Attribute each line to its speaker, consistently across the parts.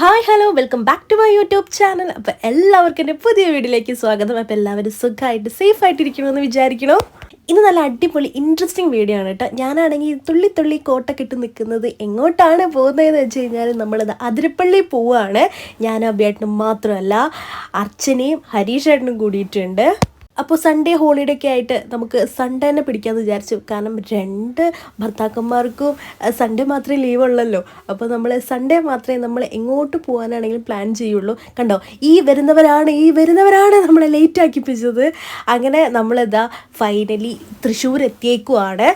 Speaker 1: Hi hello welcome back to my YouTube channel. അപ്പോൾ എല്ലാവർക്കും എന്റെ പുതിയ വീഡിയോയിലേക്ക് സ്വാഗതം. അപ്പോൾ എല്ലാവരും സുഖമായിട്ട് സേഫ് ആയിട്ടിരിക്കണമെന്ന് വിചാരിക്കണോ? ഇന്ന് നല്ല അടിപൊളി ഇൻട്രസ്റ്റിംഗ് വീഡിയോ ആണ് കേട്ടോ. ഞാനാണെങ്കിൽ തുള്ളി തുള്ളി കോട്ട ഇട്ട് നിൽക്കുന്നത് എങ്ങോട്ടാണ് പോകുന്നതെന്ന് വെച്ച് കഴിഞ്ഞാൽ നമ്മളത് അതിരപ്പള്ളി പോവുകയാണ് ഞാൻ അബിയേട്ടനും മാത്രമല്ല അർച്ചനയും ഹരീഷേട്ടനും കൂടിയിട്ടുണ്ട്. അപ്പോൾ സൺഡേ ഹോളിഡേ ഒക്കെ ആയിട്ട് നമുക്ക് സൺഡേ തന്നെ പിടിക്കാമെന്ന് വിചാരിച്ചു. കാരണം രണ്ട് ഭർത്താക്കന്മാർക്കും സൺഡേ മാത്രമേ ലീവ് ഉള്ളല്ലോ. അപ്പോൾ നമ്മൾ സൺഡേ മാത്രമേ നമ്മൾ എങ്ങോട്ട് പോകാനാണെങ്കിലും പ്ലാൻ ചെയ്യുള്ളൂ. കണ്ടോ? ഈ വരുന്നവരാണ് ഈ വരുന്നവരാണ് നമ്മളെ ലേറ്റ് ആക്കിപ്പിച്ചത്. അങ്ങനെ നമ്മളിതാ ഫൈനലി തൃശ്ശൂർ എത്തിയേക്കുവാണ്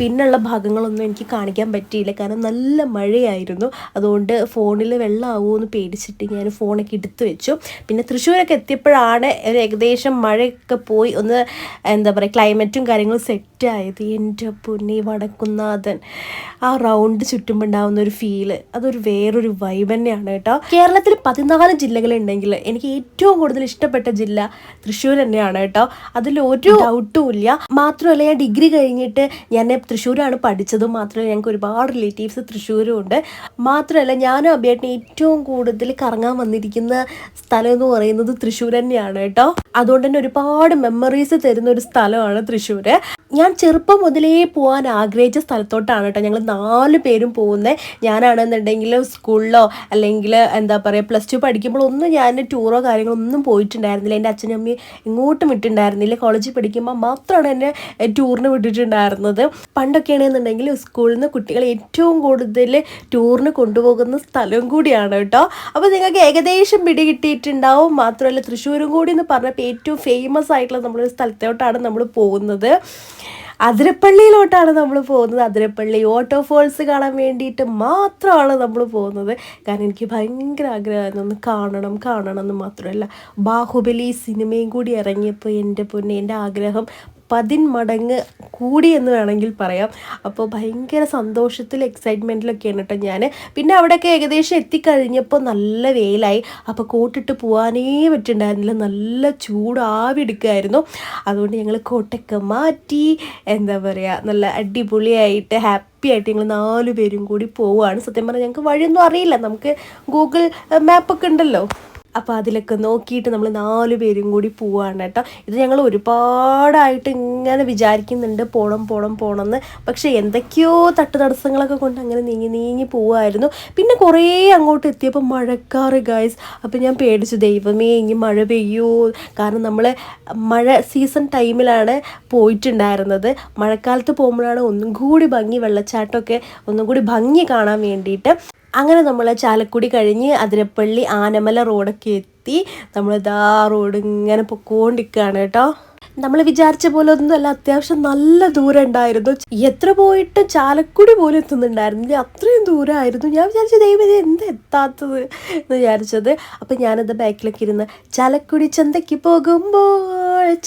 Speaker 1: പിന്നുള്ള ഭാഗങ്ങളൊന്നും എനിക്ക് കാണിക്കാൻ പറ്റിയില്ല. കാരണം നല്ല മഴയായിരുന്നു. അതുകൊണ്ട് ഫോണിൽ വെള്ളമാവുമോ എന്ന് പേടിച്ചിട്ട് ഞാൻ ഫോണൊക്കെ എടുത്തു വെച്ചു. പിന്നെ തൃശ്ശൂരൊക്കെ എത്തിയപ്പോഴാണ് ഏകദേശം മഴയൊക്കെ പോയി ഒന്ന് എന്താ പറയുക ക്ലൈമറ്റും കാര്യങ്ങളും സെറ്റായത് എന്റെ പൊന്നി വടക്കുന്നാഥൻ ആ റൗണ്ട് ചുറ്റുമ്പോൾ ഉണ്ടാകുന്ന ഒരു ഫീൽ അതൊരു വേറൊരു വൈബ് തന്നെയാണ് കേട്ടോ. കേരളത്തിൽ പതിനാല് ജില്ലകളുണ്ടെങ്കിൽ എനിക്ക് ഏറ്റവും കൂടുതൽ ഇഷ്ടപ്പെട്ട ജില്ല തൃശ്ശൂർ തന്നെയാണ് കേട്ടോ. അതിൽ ഒരു ഡൗട്ടും ഇല്ല. മാത്രമല്ല ഞാൻ ഡിഗ്രി കഴിഞ്ഞിട്ട് ഞാൻ തൃശ്ശൂരാണ് പഠിച്ചത് മാത്രമല്ല ഞങ്ങൾക്ക് ഒരുപാട് റിലേറ്റീവ്സ് തൃശ്ശൂരും ഉണ്ട്. മാത്രമല്ല ഞാനും അഭിയേട്ടനും ഏറ്റവും കൂടുതൽ കറങ്ങാൻ വന്നിരിക്കുന്ന സ്ഥലം എന്ന് പറയുന്നത് തൃശ്ശൂർ തന്നെയാണ് കേട്ടോ. അതുകൊണ്ട് തന്നെ ഒരുപാട് മെമ്മറീസ് തരുന്ന ഒരു സ്ഥലമാണ് തൃശ്ശൂർ ഞാൻ ചെറുപ്പം മുതലേ പോകാൻ ആഗ്രഹിച്ച സ്ഥലത്തോട്ടാണ് കേട്ടോ ഞങ്ങൾ നാല് പേരും പോകുന്നത് ഞാനാണെന്നുണ്ടെങ്കിൽ സ്കൂളിലോ അല്ലെങ്കിൽ എന്താ പറയുക പ്ലസ് ടു പഠിക്കുമ്പോൾ ഒന്നും ഞാൻ ടൂറോ കാര്യങ്ങളോ ഒന്നും പോയിട്ടുണ്ടായിരുന്നില്ല. എന്റെ അച്ഛനും അമ്മയും എങ്ങോട്ടും വിട്ടിട്ടുണ്ടായിരുന്നില്ല. കോളേജിൽ പഠിക്കുമ്പോൾ മാത്രമാണ് എന്നെ ടൂറിന് വിട്ടിട്ടുണ്ടായിരുന്നത്. പണ്ടൊക്കെയാണെന്നുണ്ടെങ്കിൽ സ്കൂളിൽ നിന്ന് കുട്ടികളെ ഏറ്റവും കൂടുതൽ ടൂറിന് കൊണ്ടുപോകുന്ന സ്ഥലം കൂടിയാണ് കേട്ടോ. അപ്പോൾ നിങ്ങൾക്ക് ഏകദേശം പിടി കിട്ടിയിട്ടുണ്ടാവും മാത്രമല്ല തൃശ്ശൂരും കൂടി എന്ന് പറഞ്ഞപ്പോൾ ഏറ്റവും ഫേമസ് ആയിട്ടുള്ള നമ്മളൊരു സ്ഥലത്തോട്ടാണ് നമ്മൾ പോകുന്നത്. അതിരപ്പള്ളിയിലോട്ടാണ് നമ്മൾ പോകുന്നത്. അതിരപ്പള്ളി ഓട്ടോ ഫോൾസ് കാണാൻ വേണ്ടിയിട്ട് മാത്രമാണ് നമ്മൾ പോകുന്നത്. കാരണം എനിക്ക് ഭയങ്കര ആഗ്രഹമായിരുന്നു ഒന്ന് കാണണം കാണണം എന്ന് മാത്രമല്ല. ബാഹുബലി സിനിമയും കൂടി ഇറങ്ങിയപ്പോൾ എന്റെ പൊന്നെ എന്റെ ആഗ്രഹം പതിന്മടങ്ങ് കൂടി എന്ന് വേണമെങ്കിൽ പറയാം. അപ്പോൾ ഭയങ്കര സന്തോഷത്തിൽ എക്സൈറ്റ്മെന്റിലൊക്കെയാണ് കേട്ടോ ഞാൻ പിന്നെ അവിടെയൊക്കെ ഏകദേശം എത്തിക്കഴിഞ്ഞപ്പോൾ നല്ല വെയിലായി. അപ്പോൾ കോട്ടിട്ട് പോകാനേ പറ്റുണ്ടായിരുന്നില്ല. നല്ല ചൂട് ആവി എടുക്കുമായിരുന്നു അതുകൊണ്ട് ഞങ്ങൾ കോട്ടൊക്കെ മാറ്റി എന്താ പറയുക നല്ല അടിപൊളിയായിട്ട് ഹാപ്പി ആയിട്ട് ഞങ്ങൾ നാല് പേരും കൂടി പോവുകയാണ് സത്യം പറഞ്ഞാൽ ഞങ്ങൾക്ക് വഴിയൊന്നും അറിയില്ല. നമുക്ക് ഗൂഗിൾ മാപ്പൊക്കെ ഉണ്ടല്ലോ. അപ്പോൾ അതിലൊക്കെ നോക്കിയിട്ട് നമ്മൾ നാല് പേരും കൂടി പോവാണ് കേട്ടോ. ഇത് ഞങ്ങൾ ഒരുപാടായിട്ട് ഇങ്ങനെ വിചാരിക്കുന്നുണ്ട് പോണം പോണം പോണം എന്ന് പക്ഷേ എന്തൊക്കെയോ തട്ട് തടസ്സങ്ങളൊക്കെ കൊണ്ട് അങ്ങനെ നീങ്ങി നീങ്ങി പോവായിരുന്നു. പിന്നെ കുറേ അങ്ങോട്ട് എത്തിയപ്പോൾ മഴക്കാറ് ഗായ്സ് അപ്പോൾ ഞാൻ പേടിച്ചു ദൈവമേ ഇനി മഴ പെയ്യൂ. കാരണം നമ്മൾ മഴ സീസൺ ടൈമിലാണ് പോയിട്ടുണ്ടായിരുന്നത്. മഴക്കാലത്ത് പോകുമ്പോഴാണ് ഒന്നും കൂടി ഭംഗി വെള്ളച്ചാട്ടമൊക്കെ ഒന്നും കൂടി ഭംഗി കാണാൻ വേണ്ടിയിട്ട്. അങ്ങനെ നമ്മൾ ചാലക്കുടി കഴിഞ്ഞ് അതിരപ്പള്ളി ആനമല റോഡൊക്കെ എത്തി നമ്മൾ നമ്മളിതാ റോഡ് ഇങ്ങനെ പൊക്കോണ്ടിരിക്കുകയാണ് കേട്ടോ. നമ്മൾ വിചാരിച്ച പോലെ ഒന്നുമല്ല അത്യാവശ്യം നല്ല ദൂരം ഉണ്ടായിരുന്നു. എത്ര പോയിട്ട് ചാലക്കുടി പോലും എത്തുന്നുണ്ടായിരുന്നില്ല അത്രയും ദൂരമായിരുന്നു ഞാൻ വിചാരിച്ചു ദൈവം ഇത് എന്താ എത്താത്തത് എന്ന് വിചാരിച്ചത്. അപ്പം ഞാനത് ബാക്കിലൊക്കെ ഇരുന്ന് ചാലക്കുടി ചന്തയ്ക്ക് പോകുമ്പോൾ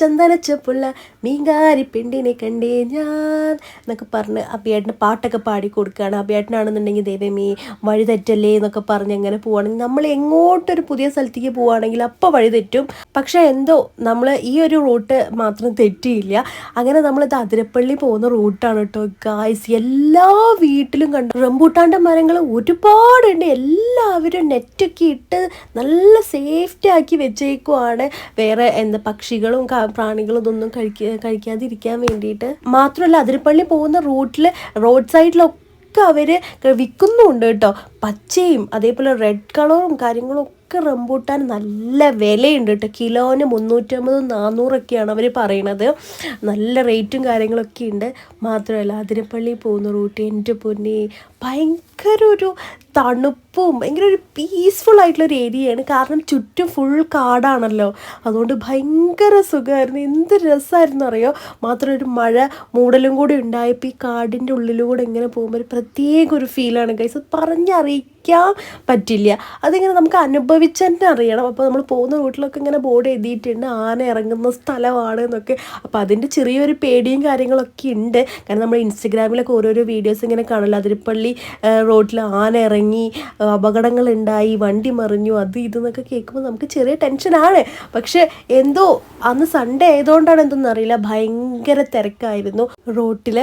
Speaker 1: ചന്ദനച്ചപ്പുള്ള മീങ്കാരി പെണ്ണിനെ കണ്ടേ ഞാൻ എന്നൊക്കെ പറഞ്ഞ് അബിയേട്ടന് പാട്ടൊക്കെ പാടി കൊടുക്കുകയാണ് അബിയേട്ടനാണെന്നുണ്ടെങ്കിൽ ദൈവമേ വഴി തെറ്റല്ലേ എന്നൊക്കെ പറഞ്ഞ് അങ്ങനെ പോവുകയാണെങ്കിൽ നമ്മൾ എങ്ങോട്ടൊരു പുതിയ സ്ഥലത്തേക്ക് പോവുകയാണെങ്കിൽ അപ്പോൾ വഴി തെറ്റും പക്ഷേ എന്തോ നമ്മൾ ഈ ഒരു റൂട്ട് മാത്രം തെറ്റിയില്ല. അങ്ങനെ നമ്മളിത് അതിരപ്പള്ളി പോകുന്ന റൂട്ടാണ് കേട്ടോ. ഗായ്സ് എല്ലാ വീട്ടിലും കണ്ടു. റംബൂട്ടാന്റെ മരങ്ങൾ ഒരുപാടുണ്ട്. എല്ലാവരും നെറ്റൊക്കെ ഇട്ട് നല്ല സേഫ്റ്റി ആക്കി വെച്ചേക്കുവാണ്. വേറെ എന്താ പക്ഷികളും പ്രാണികളും ഇതൊന്നും കഴിക്ക കഴിക്കാതിരിക്കാൻ വേണ്ടിയിട്ട്. മാത്രമല്ല അതിരപ്പള്ളി പോകുന്ന റൂട്ടിൽ റോഡ് സൈഡിലൊക്കെ അവർ വിൽക്കുന്നുണ്ട് കേട്ടോ. പച്ചയും അതേപോലെ റെഡ് കളറും കാര്യങ്ങളും ഒക്കെ റംബൂട്ടാൻ നല്ല വിലയുണ്ട് കേട്ടോ. കിലോന് മുന്നൂറ്റമ്പത് നാന്നൂറൊക്കെയാണ് അവർ പറയണത്. നല്ല റേറ്റും കാര്യങ്ങളൊക്കെ ഉണ്ട്. മാത്രമല്ല അതിരപ്പള്ളി പോകുന്ന റൂട്ട് എന്റെ പൊന്നി ഭയങ്കര ഒരു തണുപ്പും ഭയങ്കര ഒരു പീസ്ഫുൾ ആയിട്ടുള്ള ഒരു ഏരിയയാണ് കാരണം ചുറ്റും ഫുൾ കാടാണല്ലോ. അതുകൊണ്ട് ഭയങ്കര സുഖമായിരുന്നു. എന്ത് രസമായിരുന്നു അറിയോ? മാത്രം ഒരു മഴ മൂടലും കൂടി ഉണ്ടായപ്പോൾ ഈ കാടിന്റെ ഉള്ളിലൂടെ ഇങ്ങനെ പോകുമ്പോൾ ഒരു പ്രത്യേക ഒരു ഫീലാണ് ഗൈസ് അത് പറഞ്ഞറിയിക്കാൻ പറ്റില്ല. അതിങ്ങനെ നമുക്ക് അനുഭവിച്ച് തന്നെ അറിയണം. അപ്പോൾ നമ്മൾ പോകുന്ന റൂട്ടിലൊക്കെ ഇങ്ങനെ ബോർഡ് എഴുതിയിട്ടുണ്ട്. ആന ഇറങ്ങുന്ന സ്ഥലമാണ് എന്നൊക്കെ. അപ്പോൾ അതിന്റെ ചെറിയൊരു പേടിയും കാര്യങ്ങളൊക്കെ ഉണ്ട്. കാരണം നമ്മൾ ഇൻസ്റ്റഗ്രാമിലൊക്കെ ഓരോരോ വീഡിയോസ് ഇങ്ങനെ കാണുമല്ലോ. അതിരപ്പള്ളി റോഡിൽ ആന ഇറങ്ങി അപകടങ്ങളുണ്ടായി വണ്ടി മറിഞ്ഞു അത് ഇതെന്നൊക്കെ കേൾക്കുമ്പോൾ നമുക്ക് ചെറിയ ടെൻഷനാണ് പക്ഷേ എന്തോ അന്ന് സൺഡേ ആയതുകൊണ്ടാണ് എന്തോന്നറിയില്ല ഭയങ്കര തിരക്കായിരുന്നു. റോട്ടിൽ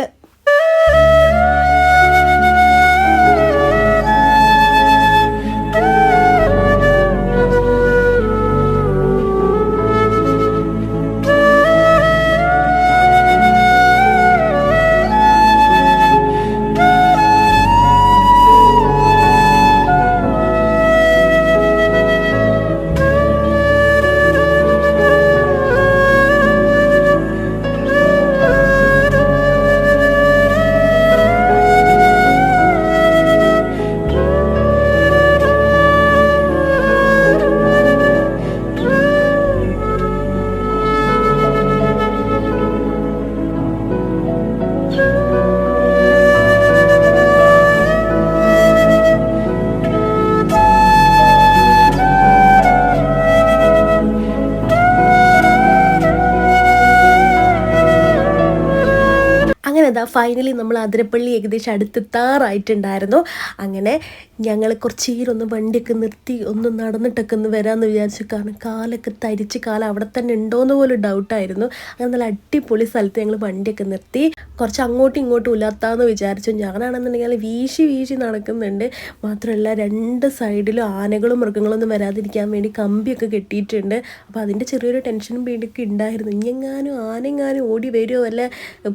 Speaker 1: ഫൈനലി നമ്മൾ അതിരപ്പള്ളി ഏകദേശം അടുത്തെത്താറായിട്ടുണ്ടായിരുന്നു. അങ്ങനെ ഞങ്ങൾ കുറച്ച് നേരം ഒന്ന് വണ്ടിയൊക്കെ നിർത്തി ഒന്ന് നടന്നിട്ടൊക്കെ ഒന്ന് വരാമെന്ന് വിചാരിച്ചു. കാരണം കാലൊക്കെ തരിച്ച് കാലം അവിടെ തന്നെ ഉണ്ടോയെന്ന് പോലും ഡൗട്ടായിരുന്നു അങ്ങനെ നല്ല അടിപൊളി സ്ഥലത്ത് ഞങ്ങൾ വണ്ടിയൊക്കെ നിർത്തി കുറച്ച് അങ്ങോട്ടും ഇങ്ങോട്ടും ഇല്ലാത്താന്ന് വിചാരിച്ചു. ഞാനാണെന്നുണ്ടെങ്കിൽ വീശി വീശി നടക്കുന്നുണ്ട്. മാത്രമല്ല രണ്ട് സൈഡിലും ആനകളും മൃഗങ്ങളൊന്നും വരാതിരിക്കാൻ വേണ്ടി കമ്പിയൊക്കെ കെട്ടിയിട്ടുണ്ട്. അപ്പോൾ അതിന്റെ ചെറിയൊരു ടെൻഷനും പേടിയൊക്കെ ഉണ്ടായിരുന്നു. ഇനിയെങ്ങാനും ആനെങ്ങാനും ഓടി വരുമോ വല്ല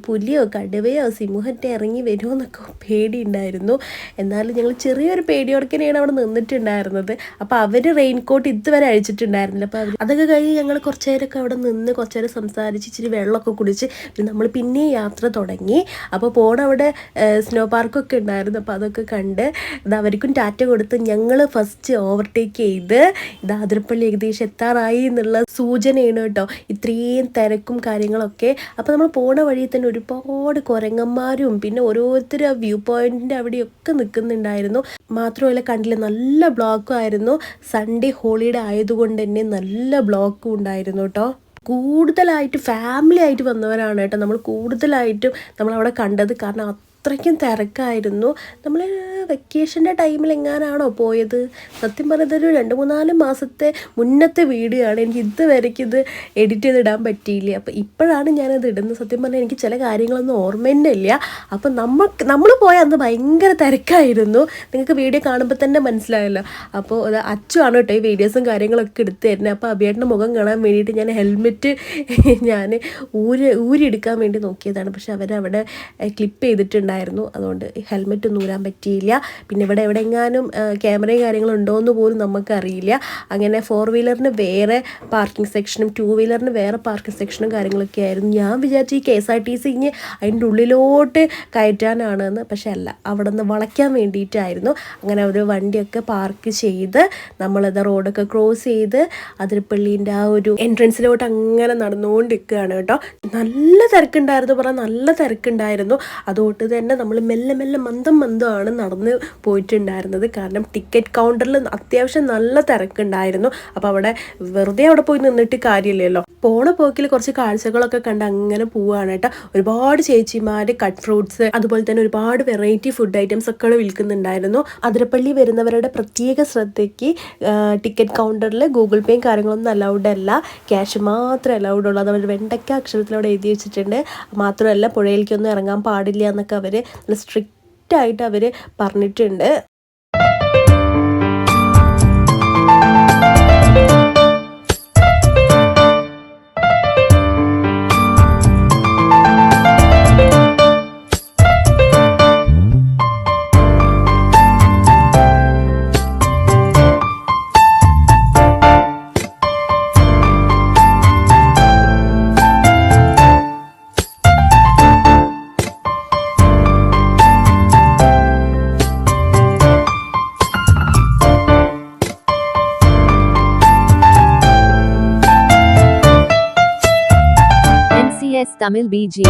Speaker 1: പുലിയോ കടുവയോ സിംഹത്തെ ഇറങ്ങി വരുമോ എന്നൊക്കെ പേടിയുണ്ടായിരുന്നു. എന്നാലും ഞങ്ങൾ ചെറിയൊരു പേടിയോടക്കനെയാണ് അവിടെ നിന്നിട്ടുണ്ടായിരുന്നത്. അപ്പോൾ അവർ റെയിൻ കോട്ട് ഇതുവരെ അഴിച്ചിട്ടുണ്ടായിരുന്നില്ല. അപ്പോൾ അതൊക്കെ കഴിഞ്ഞ് ഞങ്ങൾ കുറച്ച് നേരമൊക്കെ അവിടെ നിന്ന് കുറച്ച് നേരം സംസാരിച്ച് ഇച്ചിരി വെള്ളമൊക്കെ കുടിച്ച് നമ്മൾ പിന്നെ യാത്ര തുടങ്ങി. അപ്പോൾ പോണവിടെ സ്നോ പാർക്കൊക്കെ ഉണ്ടായിരുന്നു. അപ്പോൾ അതൊക്കെ കണ്ട് ഇത് അവർക്കും ടാറ്റ കൊടുത്ത് ഞങ്ങൾ ഫസ്റ്റ് ഓവർടേക്ക് ചെയ്ത് ഇത് അതിരപ്പള്ളി ഏകദേശം എത്താറായി എന്നുള്ള സൂചനയാണ് കേട്ടോ. ഇത്രയും തിരക്കും കാര്യങ്ങളൊക്കെ. അപ്പോൾ നമ്മൾ പോണ വഴി തന്നെ ഒരുപാട് കുരങ്ങന്മാരും പിന്നെ ഓരോരുത്തർ ആ വ്യൂ പോയിന്റിന്റെ അവിടെയൊക്കെ നിൽക്കുന്നുണ്ടായിരുന്നു മാത്രമല്ല കണ്ടില്ല നല്ല ബ്ലോക്കും ആയിരുന്നു. സൺഡേ ഹോളിഡേ ആയതുകൊണ്ട് തന്നെ നല്ല ബ്ലോക്കും ഉണ്ടായിരുന്നു കേട്ടോ കൂടുതലായിട്ട് ഫാമിലി ആയിട്ട് വന്നവരാണ് കേട്ടോ. നമ്മൾ കൂടുതലായിട്ടും നമ്മളവിടെ കണ്ടത്. കാരണം അത്രയ്ക്കും തിരക്കായിരുന്നു. നമ്മൾ വെക്കേഷന്റെ ടൈമിൽ എങ്ങാനാണോ പോയത്? സത്യം പറഞ്ഞതൊരു രണ്ട് മൂന്നാൽ മാസത്തെ മുന്നത്തെ വീഡിയോ ആണ് എനിക്ക് ഇതുവരയ്ക്ക് ഇത് എഡിറ്റ് ചെയ്തിടാൻ പറ്റിയില്ല. അപ്പോൾ ഇപ്പോഴാണ് ഞാനത് ഇടുന്നത്. സത്യം പറഞ്ഞാൽ എനിക്ക് ചില കാര്യങ്ങളൊന്നും ഓർമ്മ തന്നെ ഇല്ല അപ്പം നമുക്ക് നമ്മൾ പോയ അന്ന് ഭയങ്കര തിരക്കായിരുന്നു. നിങ്ങൾക്ക് വീഡിയോ കാണുമ്പോൾ തന്നെ മനസ്സിലായല്ലോ. അപ്പോൾ അച്ചുവാണ് കേട്ടോ ഈ വീഡിയോസും കാര്യങ്ങളൊക്കെ എടുത്തു തരുന്നത്. അപ്പോൾ അബിയേട്ടന്റെ മുഖം കാണാൻ വേണ്ടിയിട്ട് ഞാൻ ഹെൽമെറ്റ് ഞാൻ ഊരി ഊരിയെടുക്കാൻ വേണ്ടി നോക്കിയതാണ്. പക്ഷെ അവരവിടെ ക്ലിപ്പ് ചെയ്തിട്ടുണ്ടായിരുന്നു. അതുകൊണ്ട് ഹെൽമെറ്റ് ഒന്നും ഊരാൻ പറ്റിയില്ല. പിന്നെ ഇവിടെ എവിടെയെങ്ങാനും ക്യാമറയും കാര്യങ്ങളും ഉണ്ടോ എന്ന് പോലും നമുക്കറിയില്ല. അങ്ങനെ ഫോർ വീലറിന് വേറെ പാർക്കിംഗ് സെക്ഷനും ടു വീലറിന് വേറെ പാർക്കിംഗ് സെക്ഷനും കാര്യങ്ങളൊക്കെ ആയിരുന്നു. ഞാൻ വിചാരിച്ചു ഈ K S R T C ഇനി അതിന്റെ ഉള്ളിലോട്ട് കയറ്റാനാണെന്ന്. പക്ഷെ അല്ല അവിടെ നിന്ന് വളയ്ക്കാൻ വേണ്ടിയിട്ടായിരുന്നു. അങ്ങനെ ഒരു വണ്ടിയൊക്കെ പാർക്ക് ചെയ്ത് നമ്മളത് റോഡൊക്കെ ക്രോസ് ചെയ്ത് അതിരപ്പള്ളീന്റെ ആ ഒരു എൻട്രൻസിലോട്ട് അങ്ങനെ നടന്നുകൊണ്ടിരിക്കുകയാണ് കേട്ടോ. നല്ല തിരക്കുണ്ടായിരുന്നു പറഞ്ഞാൽ നല്ല തിരക്കുണ്ടായിരുന്നു. അതുകൊണ്ട് തന്നെ നമ്മൾ മെല്ലെ മെല്ലെ മന്ദം മന്ദമാണ് നടന്ന് പോയിട്ടുണ്ടായിരുന്നത്. കാരണം ടിക്കറ്റ് കൗണ്ടറിൽ അത്യാവശ്യം നല്ല തിരക്കുണ്ടായിരുന്നു. അപ്പോൾ അവിടെ വെറുതെ അവിടെ പോയി നിന്നിട്ട് കാര്യമില്ലല്ലോ. പോണ പോക്കിൽ കുറച്ച് കാഴ്ചകളൊക്കെ കണ്ട് അങ്ങനെ പോവുകയാണ് കേട്ടോ. ഒരുപാട് ചേച്ചിമാർ കട്ട് ഫ്രൂട്ട്സ് അതുപോലെ തന്നെ ഒരുപാട് വെറൈറ്റി ഫുഡ് ഐറ്റംസ് ഒക്കെ വിൽക്കുന്നുണ്ടായിരുന്നു. അതിരപ്പള്ളി വരുന്നവരുടെ പ്രത്യേക ശ്രദ്ധയ്ക്ക് ടിക്കറ്റ് കൗണ്ടറിൽ ഗൂഗിൾ പേയും കാര്യങ്ങളൊന്നും അലൗഡ് അല്ല. ക്യാഷ് മാത്രമേ അലൗഡ് ഉള്ളൂ. അതവർ വെണ്ടയ്ക്ക അക്ഷരത്തിലൂടെ എഴുതി വെച്ചിട്ടുണ്ട്. മാത്രമല്ല പുഴയിലേക്കൊന്നും ഇറങ്ങാൻ പാടില്ല എന്നൊക്കെ അവർ സ്ട്രിക്റ്റ് ആയിട്ട് അവർ പറഞ്ഞിട്ടുണ്ട്.
Speaker 2: तमिल बीजी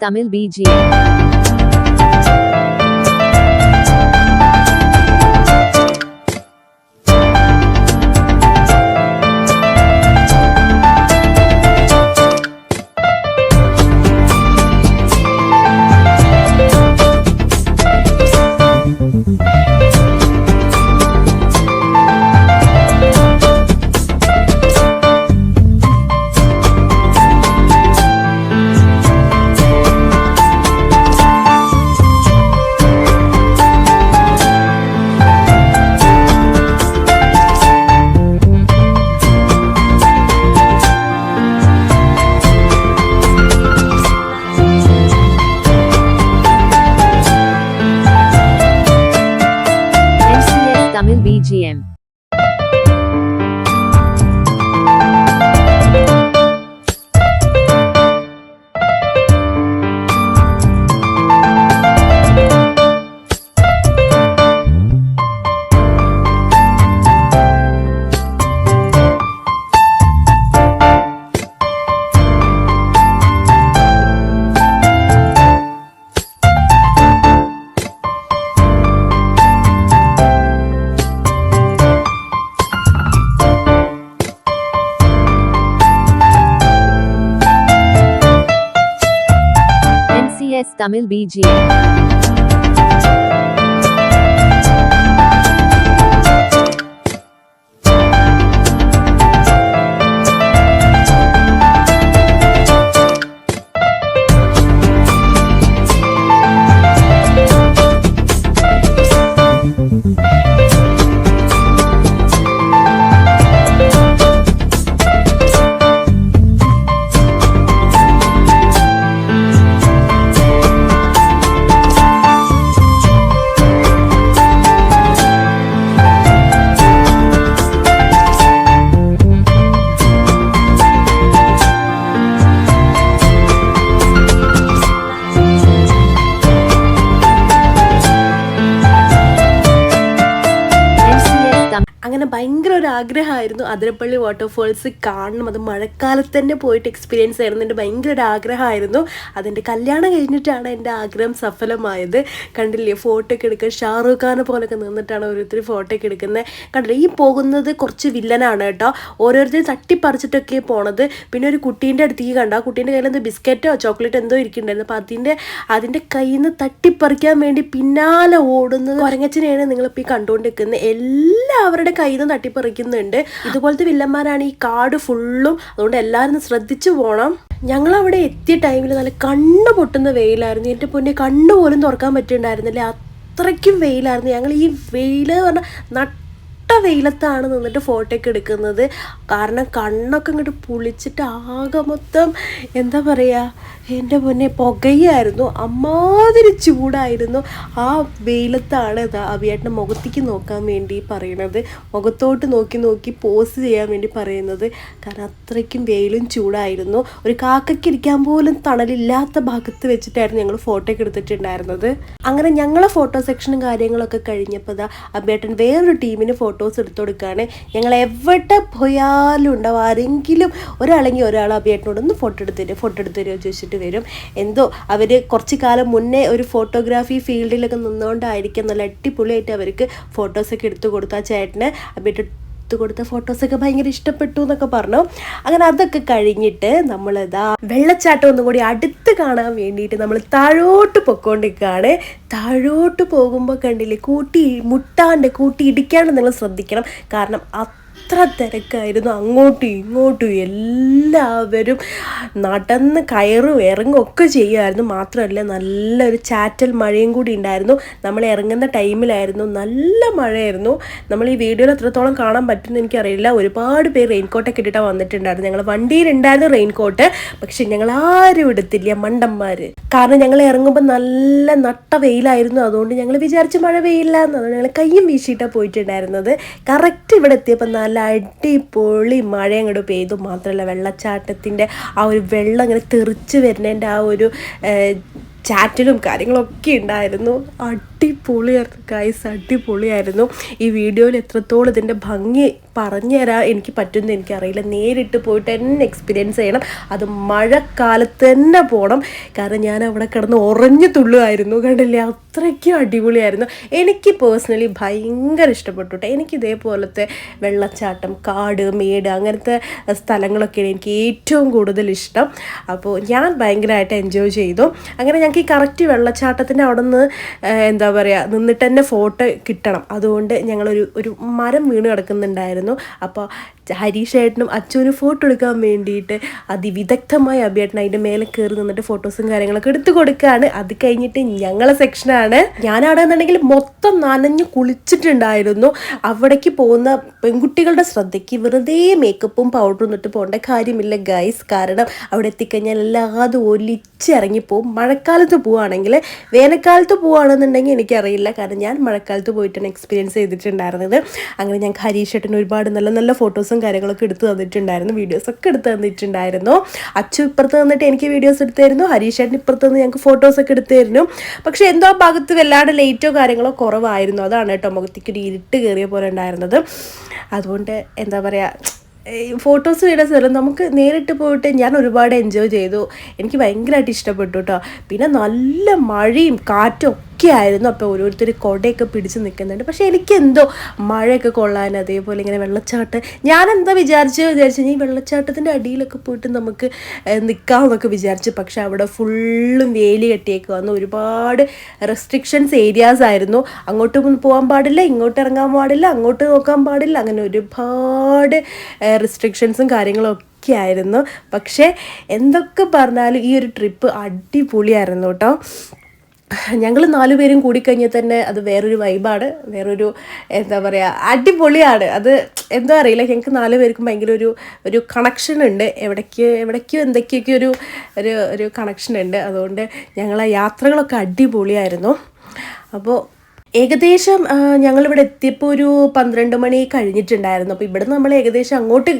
Speaker 2: तमिल बीजी तमिल
Speaker 1: बीजे ഭയങ്കര ഒരു ആഗ്രഹമായിരുന്നു അതിരപ്പള്ളി വാട്ടർഫോൾസ് കാണണം. അത് മഴക്കാലത്ത് തന്നെ പോയിട്ട് എക്സ്പീരിയൻസ് ആയിരുന്നു. എന്റെ ഭയങ്കര ഒരു ആഗ്രഹമായിരുന്നു. അതിന്റെ കല്യാണം കഴിഞ്ഞിട്ടാണ് എന്റെ ആഗ്രഹം സഫലമായത്. കണ്ടില്ലേ ഫോട്ടോ ഒക്കെ എടുക്കുക ഷാറൂഖ് ഖാനെ പോലൊക്കെ നിന്നിട്ടാണ് ഓരോരുത്തർ ഫോട്ടോ ഒക്കെ എടുക്കുന്നത് കണ്ടില്ലേ ഈ പോകുന്നത് കുറച്ച് വില്ലനാണ് കേട്ടോ. ഓരോരുത്തർ തട്ടിപ്പറിച്ചിട്ടൊക്കെ പോണത്. പിന്നെ ഒരു കുട്ടീന്റെ അടുത്തേക്ക് കണ്ട. ആ കുട്ടീന്റെ കയ്യിൽ എന്തോ ബിസ്ക്കറ്റോ ചോക്ലേറ്റ് എന്തോ ഇരിക്കുന്നുണ്ടായിരുന്നു. അപ്പോൾ അതിന്റെ അതിന്റെ കയ്യിൽ നിന്ന് തട്ടിപ്പറിക്കാൻ വേണ്ടി പിന്നാലെ ഓടുന്നത് കുരങ്ങച്ചനെയാണ് നിങ്ങളിപ്പോൾ ഈ കണ്ടുകൊണ്ടിരിക്കുന്നത് എല്ലാവരുടെ കയ്യിൽ നിന്ന് തട്ടിപ്പറിക്കുന്നുണ്ട്. ഇതുപോലത്തെ വില്ലന്മാരാണ് ഈ കാട് ഫുള്ളും. അതുകൊണ്ട് എല്ലാവരും ശ്രദ്ധിച്ചു പോകണം ഞങ്ങൾ അവിടെ എത്തിയ ടൈമിൽ നല്ല കണ്ണു പൊട്ടുന്ന വെയിലായിരുന്നു. എന്റെ പൊന്നെ കണ്ണു പോലും തുറക്കാൻ പറ്റുന്നുണ്ടായിരുന്നില്ല അത്രയ്ക്കും വെയിലായിരുന്നു. ഞങ്ങൾ ഈ വെയിൽ പറഞ്ഞാൽ നട്ട വെയിലത്താണ് നിന്നിട്ട് ഫോട്ടോ ഒക്കെ എടുക്കുന്നത്. കാരണം കണ്ണൊക്കെ ഇങ്ങോട്ട് പുളിച്ചിട്ട് ആകെ മൊത്തം എന്താ പറയുക എന്റെ മുന്നേ പുകയായിരുന്നു. അമ്മാതിരി ചൂടായിരുന്നു. ആ വെയിലത്താണ് അഭിയേട്ടന്റെ മുഖത്തേക്ക് നോക്കാൻ വേണ്ടി പറയണത് മുഖത്തോട്ട് നോക്കി നോക്കി പോസ് ചെയ്യാൻ വേണ്ടി പറയുന്നത്. കാരണം അത്രയ്ക്കും വെയിലും ചൂടായിരുന്നു. ഒരു കാക്കയ്ക്ക് ഇരിക്കാൻ പോലും തണലില്ലാത്ത ഭാഗത്ത് വെച്ചിട്ടായിരുന്നു ഞങ്ങൾ ഫോട്ടോ എടുത്തിട്ടുണ്ടായിരുന്നത്. അങ്ങനെ ഞങ്ങളെ ഫോട്ടോ സെക്ഷനും കാര്യങ്ങളൊക്കെ കഴിഞ്ഞപ്പോൾ അബേട്ടൻ വേറൊരു ടീമിന് ഫോട്ടോസ് എടുത്തു കൊടുക്കുകയാണ് ഞങ്ങൾ എവിടെ പോയാലും ഉണ്ടാവും. ആരെങ്കിലും ഒരാളെങ്കിൽ ഒരാൾ അബേട്ടനോട് ഒന്ന് ഫോട്ടോ എടുത്തരും ഫോട്ടോ എടുത്തരുമോ ചോദിച്ചിട്ട് വരും. എന്തോ അവർ കുറച്ച് കാലം മുന്നേ ഒരു ഫോട്ടോഗ്രാഫി ഫീൽഡിലൊക്കെ നിന്നുകൊണ്ടായിരിക്കും നല്ല അടിപൊളിയായിട്ട് അവർക്ക് ഫോട്ടോസൊക്കെ എടുത്തു കൊടുത്തു ആ ചേട്ടന് അബേട്ടൻ എടുത്തു കൊടുത്ത ഫോട്ടോസൊക്കെ ഭയങ്കര ഇഷ്ടപ്പെട്ടു എന്നൊക്കെ പറഞ്ഞു. അങ്ങനെ അതൊക്കെ കഴിഞ്ഞിട്ട് നമ്മൾ നമ്മളിതാ വെള്ളച്ചാട്ടം ഒന്നും കൂടി അടുത്ത് കാണാൻ വേണ്ടിയിട്ട് നമ്മൾ താഴോട്ട് പൊക്കോണ്ടിരിക്കുകയാണ്. താഴോട്ട് പോകുമ്പോൾ കണ്ടില്ലേ കൂട്ടി മുട്ടാണ്ട് കൂട്ടി ഇടിക്കാണ്ട് നിങ്ങൾ ശ്രദ്ധിക്കണം. കാരണം തിരക്കായിരുന്നു. അങ്ങോട്ടും ഇങ്ങോട്ടും എല്ലാവരും നടന്ന് കയറും ഇറങ്ങും ഒക്കെ ചെയ്യുമായിരുന്നു. മാത്രമല്ല നല്ലൊരു ചാറ്റൽ മഴയും കൂടി ഉണ്ടായിരുന്നു. നമ്മൾ ഇറങ്ങുന്ന ടൈമിലായിരുന്നു. നല്ല മഴയായിരുന്നു. നമ്മൾ ഈ വീഡിയോയിൽ എത്രത്തോളം കാണാൻ പറ്റുമെന്ന് എനിക്കറിയില്ല. ഒരുപാട് പേര് റെയിൻകോട്ടൊക്കെ ഇട്ടിട്ടാണ് വന്നിട്ടുണ്ടായിരുന്നു. ഞങ്ങൾ വണ്ടിയിലുണ്ടായിരുന്നു റെയിൻകോട്ട് പക്ഷെ ഞങ്ങൾ ആരും എടുത്തില്ല മണ്ടന്മാർ കാരണം ഞങ്ങൾ ഇറങ്ങുമ്പോൾ നല്ല നട്ട വെയിലായിരുന്നു. അതുകൊണ്ട് ഞങ്ങൾ വിചാരിച്ച് മഴ പെയ്യില്ല. എന്നതുകൊണ്ട് ഞങ്ങൾ കയ്യും വീശിയിട്ടാണ് പോയിട്ടുണ്ടായിരുന്നത്. കറക്റ്റ് ഇവിടെ എത്തിയപ്പോൾ നല്ല അടിപൊളി മഴ അങ്ങോട്ട് പെയ്തു. മാത്രമല്ല വെള്ളച്ചാട്ടത്തിന്റെ ആ ഒരു വെള്ളം അങ്ങനെ തെറിച്ച് വരുന്നതിന്റെ ആ ഒരു ചാറ്റിലും കാര്യങ്ങളൊക്കെ ഉണ്ടായിരുന്നു. അടിപൊളിയായിരുന്നു. ഗൈസ് അടിപൊളിയായിരുന്നു. ഈ വീഡിയോയിൽ എത്രത്തോളം ഇതിന്റെ ഭംഗി പറഞ്ഞു തരാൻ എനിക്ക് പറ്റുമെന്ന് എനിക്കറിയില്ല. നേരിട്ട് പോയിട്ട് തന്നെ എക്സ്പീരിയൻസ് ചെയ്യണം. അത് മഴക്കാലത്ത് തന്നെ പോകണം കാരണം ഞാൻ അവിടെ കിടന്ന് ഉറഞ്ഞു തുള്ളുമായിരുന്നു കണ്ടില്ലേ? അത്രയ്ക്കും അടിപൊളിയായിരുന്നു. എനിക്ക് പേഴ്സണലി ഭയങ്കര ഇഷ്ടപ്പെട്ടു കേട്ടോ എനിക്ക് ഇതേപോലത്തെ വെള്ളച്ചാട്ടം കാട് മേട് അങ്ങനത്തെ സ്ഥലങ്ങളൊക്കെയാണ് എനിക്ക് ഏറ്റവും കൂടുതൽ ഇഷ്ടം. അപ്പോൾ ഞാൻ ഭയങ്കരമായിട്ട് എൻജോയ് ചെയ്തു. അങ്ങനെ ഞങ്ങൾക്ക് ഈ കറക്റ്റ് വെള്ളച്ചാട്ടത്തിന്റെ അവിടെ നിന്ന് എന്താ പറയുക നിന്നിട്ട് തന്നെ ഫോട്ടോ കിട്ടണം. അതുകൊണ്ട് ഞങ്ങളൊരു ഒരു മരം വീണ് കിടക്കുന്നുണ്ടായിരുന്നു. അപ്പോൾ ഹരീഷ് ഏട്ടനും അച്ഛനും ഫോട്ടോ എടുക്കാൻ വേണ്ടിയിട്ട് അതിവിദഗ്ധമായ അഭിയേട്ടൻ അതിന്റെ മേലെ കയറി നിന്നിട്ട് ഫോട്ടോസും കാര്യങ്ങളൊക്കെ എടുത്തു കൊടുക്കുകയാണ്. അത് കഴിഞ്ഞിട്ട് ഞങ്ങളെ സെക്ഷനാണ് ഞാൻ ഞാനവിടെ നിന്നുണ്ടെങ്കിൽ മൊത്തം നനഞ്ഞ് കുളിച്ചിട്ടുണ്ടായിരുന്നു. അവിടേക്ക് പോകുന്ന പെൺകുട്ടികളുടെ ശ്രദ്ധയ്ക്ക് വെറുതെ മേക്കപ്പും പൗഡറും ഇട്ട് പോകേണ്ട കാര്യമില്ല ഗൈസ് കാരണം അവിടെ എത്തിക്കഴിഞ്ഞാൽ എല്ലാതും ഒലിച്ചിറങ്ങിപ്പോവും മഴക്കാലത്ത് പോവുകയാണെങ്കിൽ വേനൽക്കാലത്ത് പോവുകയാണെന്നുണ്ടെങ്കിൽ എനിക്കറിയില്ല. കാരണം ഞാൻ മഴക്കാലത്ത് പോയിട്ടാണ് എക്സ്പീരിയൻസ് ചെയ്തിട്ടുണ്ടായിരുന്നത്. അങ്ങനെ ഞങ്ങൾക്ക് ഹരീഷ് ഏട്ടന് ഒരുപാട് നല്ല നല്ല ഫോട്ടോസും കാര്യങ്ങളൊക്കെ എടുത്തു തന്നിട്ടുണ്ടായിരുന്നു വീഡിയോസൊക്കെ എടുത്തു തന്നിട്ടുണ്ടായിരുന്നു. അച്ചു ഇപ്പുറത്ത് തന്നിട്ട് എനിക്ക് വീഡിയോസ് എടുത്തായിരുന്നു തരുന്നു ഹരീഷ് ഏട്ടൻ ഇപ്പുറത്ത് നിന്ന് ഞങ്ങൾക്ക് ഫോട്ടോസൊക്കെ ഒക്കെ തരുന്നു. പക്ഷേ എന്തോ ഭാഗത്ത് വല്ലാണ്ട് ലേറ്റോ കാര്യങ്ങളോ കുറവായിരുന്നു. അതാണ് കേട്ടോ മുഖത്തേക്ക് ഒരു ഇരുട്ട് കയറിയ പോലെ ഉണ്ടായിരുന്നത്. അതുകൊണ്ട് എന്താ പറയുക ഫോട്ടോസ് വീഡിയോസ് വരും നമുക്ക് നേരിട്ട് പോയിട്ട് ഞാൻ ഒരുപാട് എൻജോയ് ചെയ്തു. എനിക്ക് ഭയങ്കരമായിട്ട് ഇഷ്ടപ്പെട്ടു കേട്ടോ. പിന്നെ നല്ല മഴയും കാറ്റും ഒക്കെ ഒക്കെ ആയിരുന്നു അപ്പോൾ ഓരോരുത്തർ കൊടയൊക്കെ പിടിച്ച് നിൽക്കുന്നുണ്ട്. പക്ഷേ എനിക്കെന്തോ മഴയൊക്കെ കൊള്ളാൻ അതേപോലെ ഇങ്ങനെ വെള്ളച്ചാട്ടം. ഞാൻ എന്താ വിചാരിച്ച് വിചാരിച്ചു ഈ വെള്ളച്ചാട്ടത്തിന്റെ അടിയിലൊക്കെ പോയിട്ട് നമുക്ക് നിൽക്കാമെന്നൊക്കെ വിചാരിച്ചു. പക്ഷെ അവിടെ ഫുള്ളും വേലി കെട്ടിയൊക്കെ വന്നു ഒരുപാട് റെസ്ട്രിക്ഷൻസ് ഏരിയാസ് ആയിരുന്നു. അങ്ങോട്ട് പോകാൻ പാടില്ല ഇങ്ങോട്ട് ഇറങ്ങാൻ പാടില്ല അങ്ങോട്ട് നോക്കാൻ പാടില്ല. അങ്ങനെ ഒരുപാട് റെസ്ട്രിക്ഷൻസും കാര്യങ്ങളും ായിരുന്നു പക്ഷേ എന്തൊക്കെ പറഞ്ഞാലും ഈ ഒരു ട്രിപ്പ് അടിപൊളിയായിരുന്നു കേട്ടോ. ഞങ്ങൾ നാലുപേരും കൂടിക്കഴിഞ്ഞാൽ തന്നെ അത് വേറൊരു വൈബാണ് വേറൊരു എന്താ പറയുക അടിപൊളിയാണ്. അത് എന്താ അറിയില്ല ഞങ്ങൾക്ക് നാല് പേർക്കും ഭയങ്കര ഒരു ഒരു കണക്ഷൻ ഉണ്ട്. എവിടേക്ക് എവിടേക്കോ എന്തൊക്കെയൊക്കെ ഒരു ഒരു ഒരു കണക്ഷൻ ഉണ്ട്. അതുകൊണ്ട് ഞങ്ങളെ യാത്രകളൊക്കെ അടിപൊളിയായിരുന്നു. അപ്പോൾ ഏകദേശം ഞങ്ങളിവിടെ എത്തിയപ്പോൾ ഒരു പന്ത്രണ്ട് മണി കഴിഞ്ഞിട്ടുണ്ടായിരുന്നു. അപ്പോൾ ഇവിടെ നമ്മൾ ഏകദേശം അങ്ങോട്ട്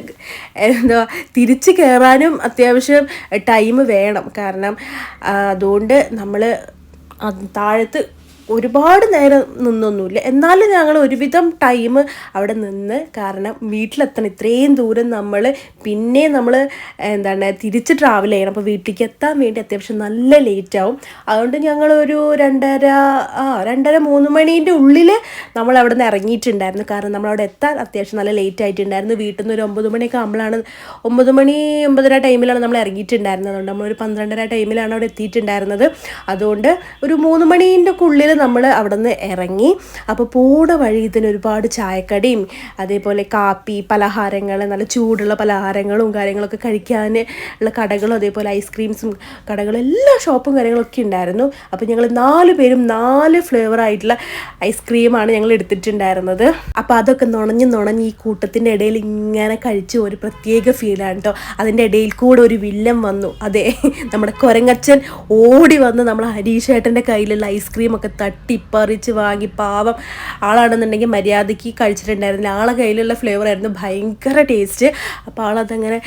Speaker 1: എന്താ തിരിച്ച് കയറാനും അത്യാവശ്യം ടൈം വേണം. കാരണം അതുകൊണ്ട് നമ്മൾ താഴത്ത് ഒരുപാട് നേരം നിന്നൊന്നുമില്ല. എന്നാലും ഞങ്ങൾ ഒരുവിധം ടൈം അവിടെ നിന്ന് കാരണം വീട്ടിലെത്തണം. ഇത്രയും ദൂരം നമ്മൾ പിന്നെ നമ്മൾ എന്താണ് തിരിച്ച് ട്രാവൽ ചെയ്യണം. അപ്പോൾ വീട്ടിലേക്ക് എത്താൻ വേണ്ടി അത്യാവശ്യം നല്ല ലേറ്റ് ആവും. അതുകൊണ്ട് ഞങ്ങൾ ഒരു രണ്ടര ആ രണ്ടര മൂന്ന് മണീന്റെ ഉള്ളിൽ നമ്മൾ അവിടെ നിന്ന് ഇറങ്ങിയിട്ടുണ്ടായിരുന്നു. കാരണം നമ്മളവിടെ എത്താൻ അത്യാവശ്യം നല്ല ലേറ്റ് ആയിട്ടുണ്ടായിരുന്നു. വീട്ടിൽ നിന്ന് ഒരു ഒമ്പത് മണിയൊക്കെ ആകുമ്പോഴാണ് ഒമ്പത് മണി ഒമ്പതര ടൈമിലാണ് നമ്മൾ ഇറങ്ങിയിട്ടുണ്ടായിരുന്നത്. അതുകൊണ്ട് നമ്മളൊരു പന്ത്രണ്ടര ടൈമിലാണ് അവിടെ എത്തിയിട്ടുണ്ടായിരുന്നത്. അതുകൊണ്ട് ഒരു മൂന്ന് മണീന്റെ ഒക്കെ ഉള്ളിൽ നമ്മൾ അവിടെ നിന്ന് ഇറങ്ങി. അപ്പോൾ പോണ വഴി ഇതിന് ഒരുപാട് ചായക്കടിയും അതേപോലെ കാപ്പി പലഹാരങ്ങൾ നല്ല ചൂടുള്ള പലഹാരങ്ങളും കാര്യങ്ങളൊക്കെ കഴിക്കാൻ ഉള്ള കടകളും അതേപോലെ ഐസ്ക്രീംസും കടകളും എല്ലാ ഷോപ്പും കാര്യങ്ങളൊക്കെ ഉണ്ടായിരുന്നു. അപ്പോൾ ഞങ്ങൾ നാല് പേരും നാല് ഫ്ലേവർ ആയിട്ടുള്ള ഐസ്ക്രീമാണ് ഞങ്ങൾ എടുത്തിട്ടുണ്ടായിരുന്നത്. അപ്പോൾ അതൊക്കെ നുണഞ്ഞ് നുണഞ്ഞ് ഈ കൂട്ടത്തിന്റെ ഇടയിൽ ഇങ്ങനെ കഴിച്ച് ഒരു പ്രത്യേക ഫീലാണ് കേട്ടോ. അതിന്റെ ഇടയിൽ കൂടെ ഒരു വില്ലൻ വന്നു. അതെ നമ്മുടെ കൊരങ്ങച്ചൻ ഓടി വന്ന് നമ്മൾ ഹരീഷേട്ടന്റെ കയ്യിലുള്ള ഐസ്ക്രീമൊക്കെ തട്ടിപ്പറിച്ച് വാങ്ങി. പാവം ആളാണെന്നുണ്ടെങ്കിൽ മര്യാദയ്ക്ക് കഴിച്ചിട്ടുണ്ടായിരുന്നില്ല. ആളെ കയ്യിലുള്ള ഫ്ലേവർ ആയിരുന്നു ഭയങ്കര ടേസ്റ്റ് അപ്പോൾ ആളതങ്ങനെ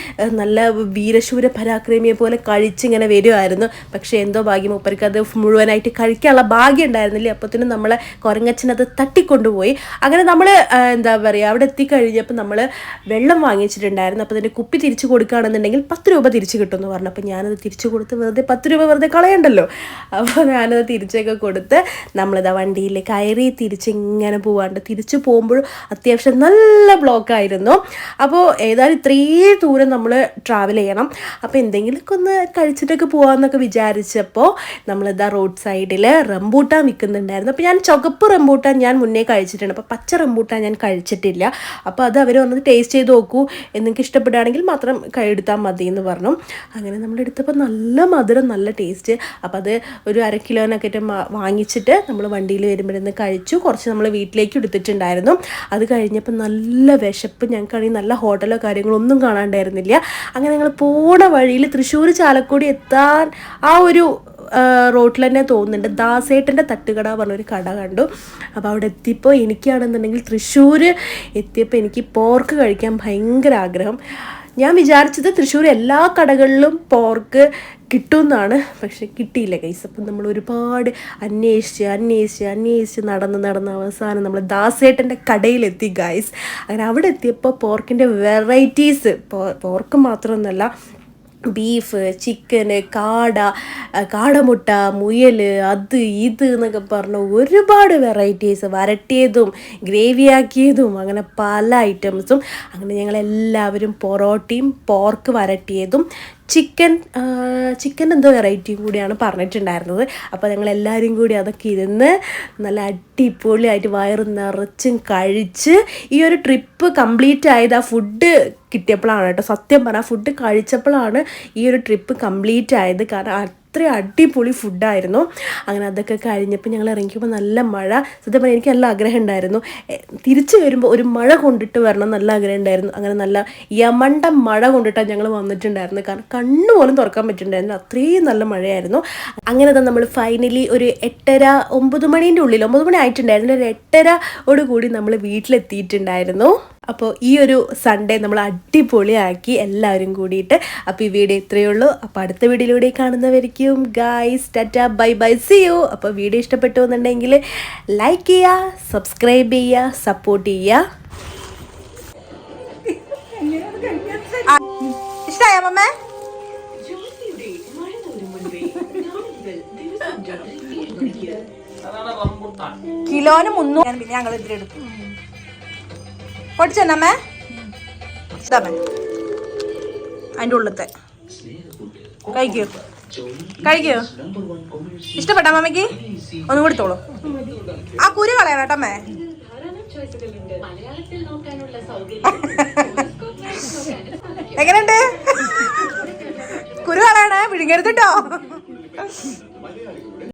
Speaker 1: നല്ല വീരശൂര പരാക്രമിയെ പോലെ കഴിച്ചിങ്ങനെ വരുമായിരുന്നു പക്ഷേ എന്തോ ഭാഗ്യം മൂപ്പർക്ക് അത് മുഴുവനായിട്ട് കഴിക്കാനുള്ള ഭാഗ്യം ഉണ്ടായിരുന്നില്ല. അപ്പോഴത്തേനും നമ്മളെ കുരങ്ങച്ചനത് തട്ടിക്കൊണ്ടുപോയി. അങ്ങനെ നമ്മൾ എന്താ പറയുക അവിടെ എത്തിക്കഴിഞ്ഞപ്പോൾ നമ്മൾ വെള്ളം വാങ്ങിച്ചിട്ടുണ്ടായിരുന്നു. അപ്പോൾ അതിന്റെ കുപ്പി തിരിച്ചു കൊടുക്കുകയാണെന്നുണ്ടെങ്കിൽ പത്ത് രൂപ തിരിച്ചു കിട്ടുമെന്ന് പറഞ്ഞു. അപ്പോൾ ഞാനത് തിരിച്ചു കൊടുത്ത് വെറുതെ പത്ത് രൂപ വെറുതെ കളയണ്ടല്ലോ? അപ്പോൾ ഞാനത് തിരിച്ചൊക്കെ കൊടുത്ത് നമ്മളിതാ വണ്ടിയിൽ കയറി തിരിച്ച് ഇങ്ങനെ പോവാണ്ട്. തിരിച്ചു പോകുമ്പോൾ അത്യാവശ്യം നല്ല ബ്ലോക്ക് ആയിരുന്നു അപ്പോൾ ഏതായാലും ഇത്രയും ദൂരം നമ്മൾ ട്രാവൽ ചെയ്യണം. അപ്പോൾ എന്തെങ്കിലുമൊക്കെ ഒന്ന് കഴിച്ചിട്ടൊക്കെ പോകാമെന്നൊക്കെ വിചാരിച്ചപ്പോൾ നമ്മളിതാ റോഡ് സൈഡിൽ റംബൂട്ടാൻ വിൽക്കുന്നുണ്ടായിരുന്നു അപ്പോൾ ഞാൻ ചുവപ്പ് റംബൂട്ടാൻ ഞാൻ മുന്നേ കഴിച്ചിട്ടുണ്ട്. അപ്പോൾ പച്ച റംബൂട്ടാൻ ഞാൻ കഴിച്ചിട്ടില്ല. അപ്പോൾ അത് അവർ വന്നത് ടേസ്റ്റ് ചെയ്ത് നോക്കൂ. നിങ്ങൾക്ക് ഇഷ്ടപ്പെടുകയാണെങ്കിൽ മാത്രം എടുത്താൽ മതി എന്ന് പറഞ്ഞു. അങ്ങനെ നമ്മൾ എടുത്തപ്പോൾ നല്ല മധുരം നല്ല ടേസ്റ്റ് അപ്പോൾ അത് ഒരു അര കിലോനൊക്കെ വാങ്ങിച്ചിട്ട് നമ്മൾ വണ്ടിയിൽ വരുമ്പോഴൊന്ന് കഴിച്ചു. കുറച്ച് നമ്മൾ വീട്ടിലേക്ക് എടുത്തിട്ടുണ്ടായിരുന്നു. അത് കഴിഞ്ഞപ്പോൾ നല്ല വിശപ്പ് ഞങ്ങൾക്കാണെങ്കിൽ നല്ല ഹോട്ടലോ കാര്യങ്ങളോ ഒന്നും കാണാണ്ടായിരുന്നില്ല. അങ്ങനെ ഞങ്ങൾ പോണ വഴിയിൽ തൃശ്ശൂർ ചാലക്കുടി എത്താൻ ആ ഒരു റോട്ടിൽ തന്നെ തോന്നുന്നുണ്ട്. ദാസേട്ടന്റെ തട്ടുകട പറഞ്ഞൊരു കട കണ്ടു. അപ്പോൾ അവിടെ എത്തിയപ്പോൾ എനിക്കാണെന്നുണ്ടെങ്കിൽ തൃശ്ശൂർ എത്തിയപ്പോൾ എനിക്ക് പോർക്ക് കഴിക്കാൻ ഭയങ്കര ആഗ്രഹം. ഞാൻ വിചാരിച്ചത് തൃശ്ശൂർ എല്ലാ കടകളിലും പോർക്ക് കിട്ടുമെന്നാണ്. പക്ഷെ കിട്ടിയില്ല കൈസ് അപ്പം നമ്മൾ ഒരുപാട് അന്വേഷിച്ച് അന്വേഷിച്ച് അന്വേഷിച്ച് നടന്ന് നടന്ന് അവസാനം നമ്മൾ ദാസേട്ടന്റെ കടയിലെത്തി ഗൈസ് അങ്ങനെ അവിടെ എത്തിയപ്പോൾ പോർക്കിന്റെ വെറൈറ്റീസ് പോർക്ക് മാത്രമൊന്നുമല്ല ബീഫ് ചിക്കന് കാട കാടമുട്ട മുയൽ അത് ഇത് എന്നൊക്കെ പറഞ്ഞ ഒരുപാട് വെറൈറ്റീസ് വരട്ടിയതും ഗ്രേവിയാക്കിയതും അങ്ങനെ പല ഐറ്റംസും അങ്ങനെ ഞങ്ങളെല്ലാവരും പൊറോട്ടയും പോർക്ക് വരട്ടിയതും ചിക്കൻ ചിക്കൻ എന്തോ വെറൈറ്റിയും കൂടിയാണ് പറഞ്ഞിട്ടുണ്ടായിരുന്നത്. അപ്പോൾ ഞങ്ങൾ എല്ലാവരും കൂടി അതൊക്കെ ഇരുന്ന് നല്ല അടിപൊളിയായിട്ട് വയറ് നിറച്ചും കഴിച്ച് ഈ ഒരു ട്രിപ്പ് കംപ്ലീറ്റ് ആയത് ആ ഫുഡ് കിട്ടിയപ്പോഴാണ് കേട്ടോ. സത്യം പറഞ്ഞാൽ ഫുഡ് കഴിച്ചപ്പോഴാണ് ഈ ഒരു ട്രിപ്പ് കംപ്ലീറ്റ് ആയത്. കാരണം അത്രയും അടിപൊളി ഫുഡായിരുന്നു. അങ്ങനെ അതൊക്കെ കഴിഞ്ഞപ്പോൾ ഞങ്ങൾ ഇറങ്ങിയപ്പോൾ നല്ല മഴ. സത്യം പറഞ്ഞാൽ എനിക്ക് നല്ല ആഗ്രഹം ഉണ്ടായിരുന്നു. തിരിച്ചു വരുമ്പോൾ ഒരു മഴ കൊണ്ടിട്ട് വരണം നല്ല ആഗ്രഹം ഉണ്ടായിരുന്നു. അങ്ങനെ നല്ല യമണ്ട മഴ കൊണ്ടിട്ടാണ് ഞങ്ങൾ വന്നിട്ടുണ്ടായിരുന്നു കാരണം കണ്ണു പോലും തുറക്കാൻ പറ്റിയിട്ടുണ്ടായിരുന്നു അത്രയും നല്ല മഴയായിരുന്നു. അങ്ങനെ തന്നെ നമ്മൾ ഫൈനലി ഒരു എട്ടര ഒമ്പത് മണീന്റെ ഉള്ളിൽ ഒമ്പത് മണി ആയിട്ടുണ്ടായിരുന്നു ഒരു എട്ടരയോട് കൂടി നമ്മൾ വീട്ടിലെത്തിയിട്ടുണ്ടായിരുന്നു. അപ്പോൾ ഈ ഒരു സൺഡേ നമ്മൾ അടിപൊളിയാക്കി എല്ലാവരും കൂടിയിട്ട്. അപ്പോൾ ഈ വീഡിയോ ഇത്രയേ ഉള്ളൂ. അപ്പോൾ അടുത്ത വീഡിയോയിലൂടെ കാണുന്നവരിക്കും guys tata bye bye see you അപ്പോൾ വീഡിയോ ഇഷ്ടപ്പെട്ടു എന്നുണ്ടെങ്കിൽ ലൈക്ക് ചെയ്യുക സബ്സ്ക്രൈബ് ചെയ്യുക സപ്പോർട്ട് ചെയ്യുക.
Speaker 3: ഇഷ്ടായോ മമ്മ കിലോന് മുന്നൂറ് പിന്നെ ഞങ്ങൾ ഇതിൽ എടുത്തു പൊടിച്ചെന്നമ്മേ അതിന്റെ ഉള്ളത്തെ. കഴിക്കൂ കഴിക്കൂ? ഇഷ്ടപ്പെട്ട മമ്മിക്ക്? ഒന്നും കൊടുത്തോളൂ ആ കുരു കളയണം കേട്ടമ്മേ എങ്ങനെയുണ്ട്? കുരു കളയണേ വിഴുങ്ങരുത് കേട്ടോ.